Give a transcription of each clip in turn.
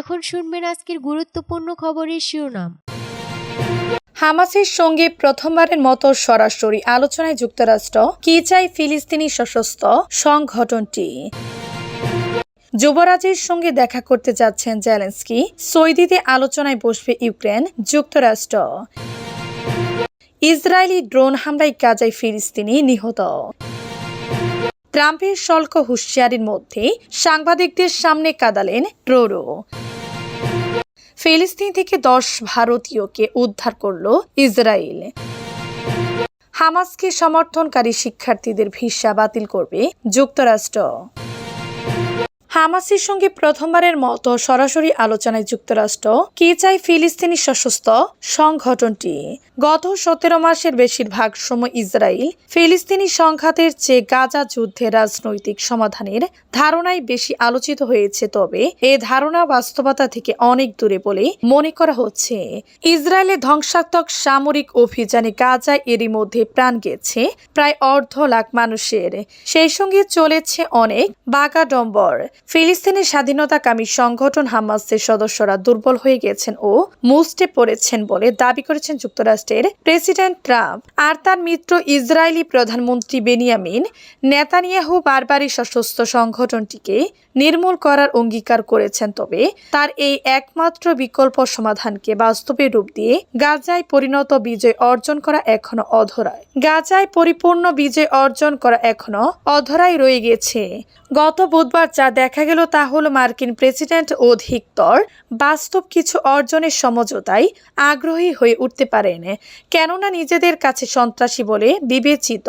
এখন শুনবেন আজকের গুরুত্বপূর্ণ খবরের শিরোনাম। হামাসের সঙ্গে প্রথমবারের মতো সরাসরি আলোচনায় যুক্তরাষ্ট্র, কি চাই ফিলিস্তিনি সশস্ত্র সংগঠনটি? যুবরাজের সঙ্গে দেখা করতে যাচ্ছেন জেলেন্সকি, সৌদিতে আলোচনায় বসবে ইউক্রেন, যুক্তরাষ্ট্র। ইসরায়েলি ড্রোন হামলায় গাজায় ফিলিস্তিনি নিহত। ট্রাম্পের শুল্ক হুঁশিয়ারির মধ্যে সাংবাদিকদের সামনে কাদালেন ট্রোরো ফিলিস্তিন থেকে দশ ভারতীয়কে উদ্ধার করল ইসরায়েল। হামাসকে সমর্থনকারী শিক্ষার্থীদের ভিসা বাতিল করবে যুক্তরাষ্ট্র। হামাসের সঙ্গে প্রথমবারের মতো সরাসরি আলোচনায় যুক্তরাষ্ট্র কি চাই ফিলিস্তিনি সশস্ত্র সংগঠনটি গত সতেরো মাসের বেশিরভাগ সময় ইসরায়েল ফিলিস্তিনি সংঘাতের চেয়ে গাজা যুদ্ধের রাজনৈতিক সমাধানের ধারণাই বেশি আলোচিত হয়েছে। তবে এ ধারণা বাস্তবতা থেকে অনেক দূরে বলে মনে করা হচ্ছে। ইসরায়েলের ধ্বংসাত্মক সামরিক অভিযানে গাজায় এরই মধ্যে প্রাণ গেছে প্রায় অর্ধ লাখ মানুষের। সেই সঙ্গে চলেছে অনেক বাগাডম্বর ফিলিস্তিনের স্বাধীনতাকামী সংগঠন হামাসের সদস্যরা দুর্বল হয়ে গেছেন ও মুস্টে পড়েছেন বলে দাবি করেছেন যুক্তরাষ্ট্রের প্রেসিডেন্ট ট্রাম্প। আর তার মিত্র ইসরায়েলি প্রধানমন্ত্রী বেনিয়ামিন নেতানিয়াহু বারবারই সশস্ত্র সংগঠনটিকে নির্মূল করার অঙ্গীকার করেছেন, তবে তার এই একমাত্র বিকল্প সমাধানকে বাস্তবে রূপ দিয়ে গাজায় পরিণত বিজয় অর্জন করা এখনও অধরায়। গাজায় পরিপূর্ণ বিজয় অর্জন করা এখনও অধরাই রয়ে গেছে। গত বুধবার যা দেখা গেল তা হল মার্কিন প্রেসিডেন্ট অধিকতর। বাস্তব কিছু অর্জনের সমঝোতায় আগ্রহী হয়ে উঠতে পারেন। কেননা নিজেদের কাছে সন্ত্রাসী বলে বিবেচিত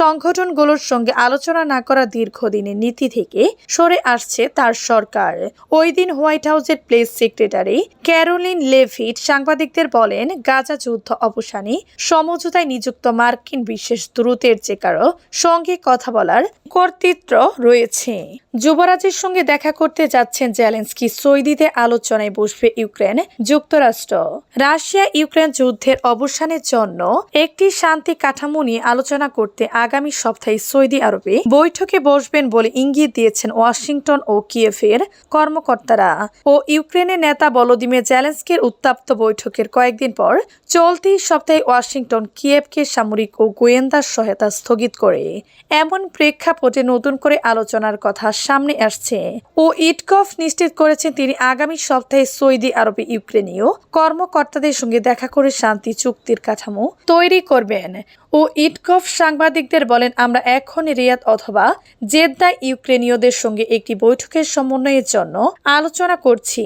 সংগঠনগুলোর সঙ্গে আলোচনা না করা দীর্ঘদিনের নীতি থেকে সরে আসছে তার সরকার। ওই দিন হোয়াইট হাউসের প্লেস সেক্রেটারি ক্যারোলিন লেভিট সাংবাদিকদের বলেন, গাজা যুদ্ধ অবসানে সমঝোতায় নিযুক্ত মার্কিন বিশেষ দূরতের যে কারও সঙ্গে কথা বলার কর্তৃত্ব রয়েছে। যুবরাজের সঙ্গে দেখা করতে যাচ্ছেন জেলেন্সকি। সৌদিতে আলোচনায় বসবে ইউক্রেন যুক্তরাষ্ট্র। রাশিয়া ইউক্রেন যুদ্ধের অবসানের জন্য একটি শান্তি কাঠামো নিয়ে আলোচনা করতে আগামী সপ্তাহে সৌদি আরবে বৈঠকে বসবেন বলে ইঙ্গিত দিয়েছেন ওয়াশিংটন ও কিয়েভের কর্মকর্তারা। ও ইউক্রেনের নেতা বলদিমির জেলেন্সকির উত্তাপ্ত বৈঠকের কয়েকদিন পর চলতি সপ্তাহে ওয়াশিংটন কিয়েভকে সামরিক ও গোয়েন্দা সহায়তা স্থগিত করে। এমন প্রেক্ষাপটে নতুন করে আলোচনার কথা সামনে আসছে ও ইটকফ নিশ্চিত করেছেন তিনি আগামী সপ্তাহে সৌদি আরবে ইউক্রেনীয় কর্মকর্তাদের সঙ্গে দেখা করে শান্তি চুক্তির কাঠামো তৈরি করবেন। ও ইটকফ সাংবাদিকদের বলেন, আমরা এখন রিয়াদ অথবা জেদ্দা ইউক্রেনীয়দের সঙ্গে একটি বৈঠকের সমন্বয়ের জন্য আলোচনা করছি।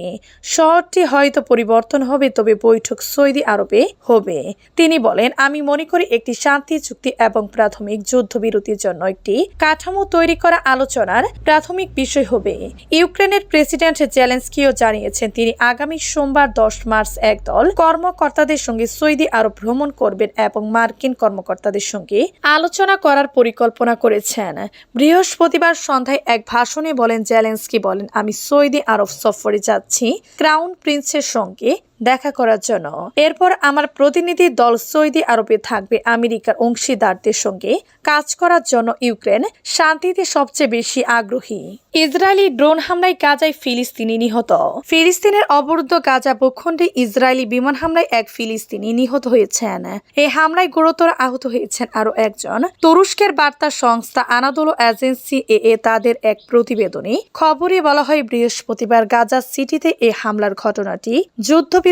শহরটি হয়তো পরিবর্তন হবে, তবে বৈঠক সৌদি আরবে হবে। তিনি বলেন, আমি মনে করি একটি শান্তি চুক্তি এবং প্রাথমিক যুদ্ধবিরতির জন্য একটি কাঠামো তৈরি করা আলোচনার প্রাথমিক বিষয় হবে ইউক্রেনের প্রেসিডেন্ট জেলেন্সকিও জানিয়েছেন, তিনি আগামী সোমবার দশ মার্চ একদল কর্মকর্তাদের সঙ্গে সৌদি আরব ভ্রমণ করবেন এবং মার্কিন কর্মকর্তাদের সঙ্গে আলোচনা করার পরিকল্পনা করেছেন। বৃহস্পতিবার সন্ধ্যায় এক ভাষণে বলেন, জেলেন্সকি বলেন, আমি সৌদি আরব সফরে যাচ্ছি। ক্রাউন প্রিন্সের সঙ্গে দেখা করার জন্য। এরপর আমার প্রতিনিধি দল সৌদি আরবে থাকবে আমেরিকার অংশীদারদের সঙ্গে কাজ করার জন্য ইউক্রেন শান্তিতে সবচেয়ে বেশি আগ্রহী। ইসরায়েলি ড্রোন হামলায় গাজায় ফিলিস্তিনি নিহত। ফিলিস্তিনের অবরুদ্ধ গাজা ভূখণ্ডে ইসরায়েলি বিমান হামলায় এক ফিলিস্তিনি নিহত হয়েছেন। এই হামলায় গুরুতর আহত হয়েছেন আরও একজন। তুরস্কের বার্তা সংস্থা আনাদোলো এজেন্সি এ এ তাদের এক প্রতিবেদনে খবরে বলা হয়, বৃহস্পতিবার গাজা সিটিতে এই হামলার ঘটনাটি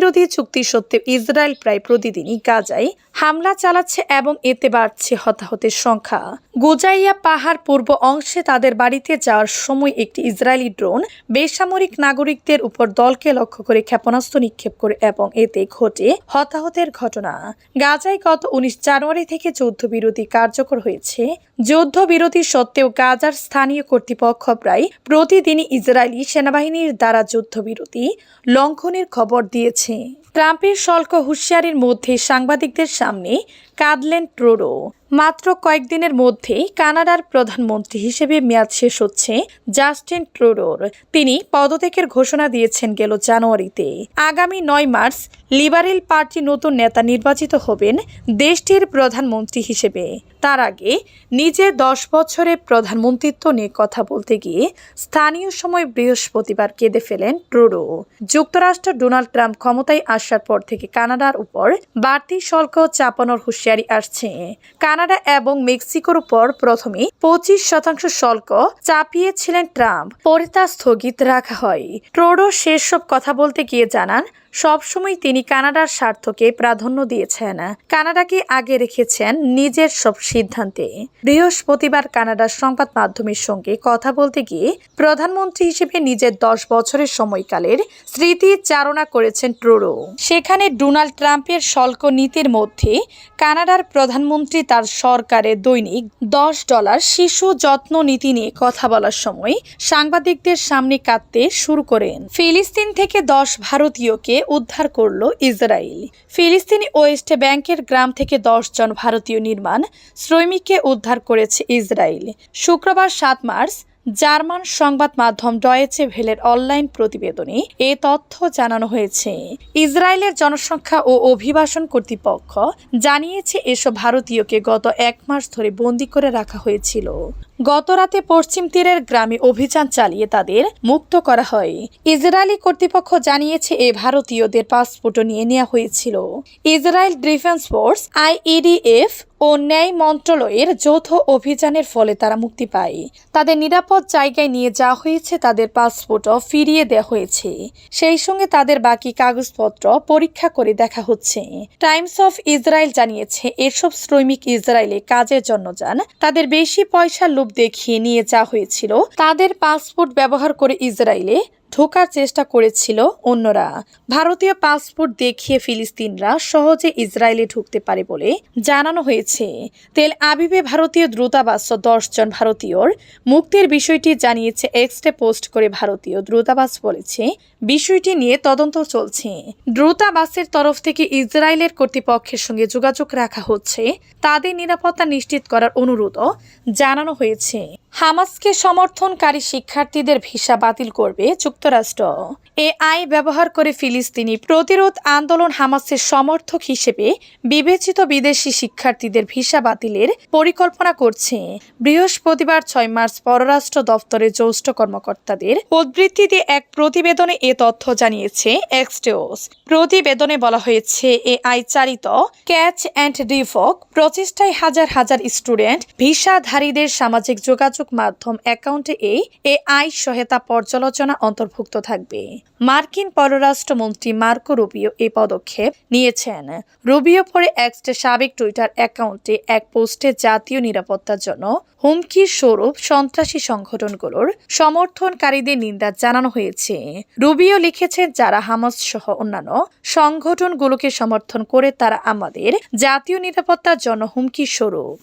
যুদ্ধবিরোধী চুক্তি সত্ত্বেও ইসরায়েল প্রায় প্রতিদিনই গাজায় হামলা চালাচ্ছে এবং এতে বাড়ছে হতাহতের সংখ্যা। গোজাইয়া পাহাড় পূর্ব অংশে তাদের বাড়িতে যাওয়ার সময় একটি ইসরায়েলি ড্রোন বেসামরিক নাগরিকদের উপর দলকে লক্ষ্য করে ক্ষেপণাস্ত্র নিক্ষেপ করে এবং এতে ঘটে হতাহতের ঘটনা। গাজায় গত উনিশ জানুয়ারি থেকে যুদ্ধবিরতি কার্যকর হয়েছে। যুদ্ধবিরতি সত্ত্বেও গাজার স্থানীয় কর্তৃপক্ষ প্রায় প্রতিদিনই ইসরায়েলি সেনাবাহিনীর দ্বারা যুদ্ধবিরতি লঙ্ঘনের খবর দিয়েছে। ট্রাম্পের স্বল্প হুঁশিয়ারির মধ্যে সাংবাদিকদের সামনে কাঁদলেন ট্রোরো মাত্র কয়েকদিনের মধ্যেই কানাডার প্রধানমন্ত্রী হিসেবে মেয়াদ শেষ হচ্ছে জাস্টিন ট্রুডোর। তিনি পদত্যাগের ঘোষণা দিয়েছেন গেল জানুয়ারিতে। আগামী নয় মার্চ লিবারেল পার্টি নতুন নেতা নির্বাচিত হবেন দেশটির প্রধানমন্ত্রী হিসেবে। তার আগে নিজে দশ বছরে প্রধানমন্ত্রিত্ব নিয়ে কথা বলতে গিয়ে স্থানীয় সময় বৃহস্পতিবার কেঁদে ফেলেন ট্রুডো। যুক্তরাষ্ট্র ডোনাল্ড ট্রাম্প ক্ষমতায় আসার পর থেকে কানাডার উপর বাড়তি শুল্ক চাপানোর হুঁশিয়ারি আসছে। কানাডা এবং মেক্সিকোর উপর প্রথমে পঁচিশ শতাংশ শুল্ক চাপিয়েছিলেন ট্রাম্প। পরে তা স্থগিত রাখা হয়। ট্রোডো সেসব সব কথা বলতে গিয়ে জানান সবসময় তিনি কানাডার স্বার্থকে প্রাধান্য দিয়েছেন। কানাডাকে আগে রেখেছেন নিজের সব সিদ্ধান্তে। বৃহস্পতিবার কানাডার সংবাদ মাধ্যমের সঙ্গে কথা বলতে গিয়ে প্রধানমন্ত্রী হিসেবে নিজের দশ বছরের সময়কালের স্মৃতি চারণা করেছেন ট্রুডো। সেখানে ডোনাল্ড ট্রাম্পের শুল্ক নীতির মধ্যে কানাডার প্রধানমন্ত্রী তার সরকারের দৈনিক দশ ডলার শিশু যত্ন নীতি নিয়ে কথা বলার সময় সাংবাদিকদের সামনে কাঁদতে শুরু করেন। ফিলিস্তিন থেকে দশ ভারতীয়কে উদ্ধার করল ইসরায়েল। ফিলিস্তিনি ওয়েস্ট ব্যাংকের গ্রাম থেকে জন ভারতীয় নির্মাণ শ্রমিককে উদ্ধার করেছে ইসরায়েল। শুক্রবার সাত মার্চ জার্মান সংবাদ মাধ্যম ডয়েচে ভেলের অনলাইন প্রতিবেদনে এ তথ্য জানানো হয়েছে। ইসরায়েলের জনসংখ্যা ও অভিবাসন কর্তৃপক্ষ জানিয়েছে এসব ভারতীয়কে গত এক মাস ধরে বন্দি করে রাখা হয়েছিল। গত রাতে পশ্চিম তীরের গ্রামে অভিযান চালিয়ে তাদের মুক্ত করা হয়। ইসরায়েলি কর্তৃপক্ষ জানিয়েছে, এ ভারতীয়দের পাসপোর্টও নিয়ে নেওয়া হয়েছিল। ইসরায়েল ডিফেন্স ফোর্স, আইইডিএফ ও ন্যায় মন্ত্রণালয়ের যৌথ অভিযানের ফলে তারা মুক্তি পায়। তাদের নিরাপদ জায়গায় নিয়ে যাওয়া হয়েছে, তাদের পাসপোর্টও ফিরিয়ে দেওয়া হয়েছে। সেই সঙ্গে তাদের বাকি কাগজপত্র পরীক্ষা করে দেখা হচ্ছে। টাইমস অফ ইসরায়েল জানিয়েছে, এসব শ্রমিক ইসরায়েলে কাজের জন্য যান। তাদের বেশি পয়সা লোভ দেখিয়ে নিয়ে যাওয়া হয়েছিল। তাদের পাসপোর্ট ব্যবহার করে ইসরায়েলে ঢোকার চেষ্টা করেছিল অন্যরা। ভারতীয় পাসপোর্ট দেখিয়ে ফিলিস্তিনরা সহজে ইসরায়েলে ঢুকতে পারে বলে জানানো হয়েছে। তেল আবিবে ভারতীয় দ্রুতাবাস দশ জন ভারতীয়র মুক্তির বিষয়টি জানিয়েছে এক্সটে পোস্ট করে ভারতীয় দ্রুতাবাস বলেছে। বিষয়টি নিয়ে তদন্ত চলছে। দ্রুতাবাসের তরফ থেকে ইসরায়েলের কর্তৃপক্ষের সঙ্গে যোগাযোগ রাখা হচ্ছে। তাদের নিরাপত্তা নিশ্চিত করার অনুরোধও জানানো হয়েছে। হামাসকে সমর্থনকারী শিক্ষার্থীদের ভিসা বাতিল করবে যুক্তরাষ্ট্র। এ আই ব্যবহার করে ফিলিস্তিনি প্রতিরোধ আন্দোলন হামাসের সমর্থক হিসেবে বিবেচিত বিদেশি শিক্ষার্থীদের ভিসা বাতিলের পরিকল্পনা করছে। বৃহস্পতিবার ছয় মার্চ পররাষ্ট্র দপ্তরের জ্যেষ্ঠ কর্মকর্তাদের উদ্ধৃতিতে এক প্রতিবেদনে এ তথ্য জানিয়েছে এক্সটেওস প্রতিবেদনে বলা হয়েছে এ আই চালিত ক্যাচ অ্যান্ড রিভক প্রচেষ্টায় হাজার হাজার স্টুডেন্ট, ভিসাধারীদের সামাজিক যোগাযোগ মাধ্যম অ্যাকাউন্টে এই এআই সহায়তা পর্যালোচনা অন্তর্ভুক্ত থাকবে। মার্কিন পররাষ্ট্রমন্ত্রী মার্কো রুবিও এই পদক্ষেপ নিয়েছেন। রুবিও পরে এক্সটে সাবেক টুইটার অ্যাকাউন্টে এক পোস্টে জাতীয় নিরাপত্তার জন্য হুমকি স্বরূপ সন্ত্রাসী সংগঠনগুলোর সমর্থনকারীদের নিন্দা জানানো হয়েছে। রুবিও লিখেছেন, যারা হামাস সহ অন্যান্য সংগঠনগুলোকে সমর্থন করে তারা আমাদের জাতীয় নিরাপত্তার জন্য হুমকি স্বরূপ।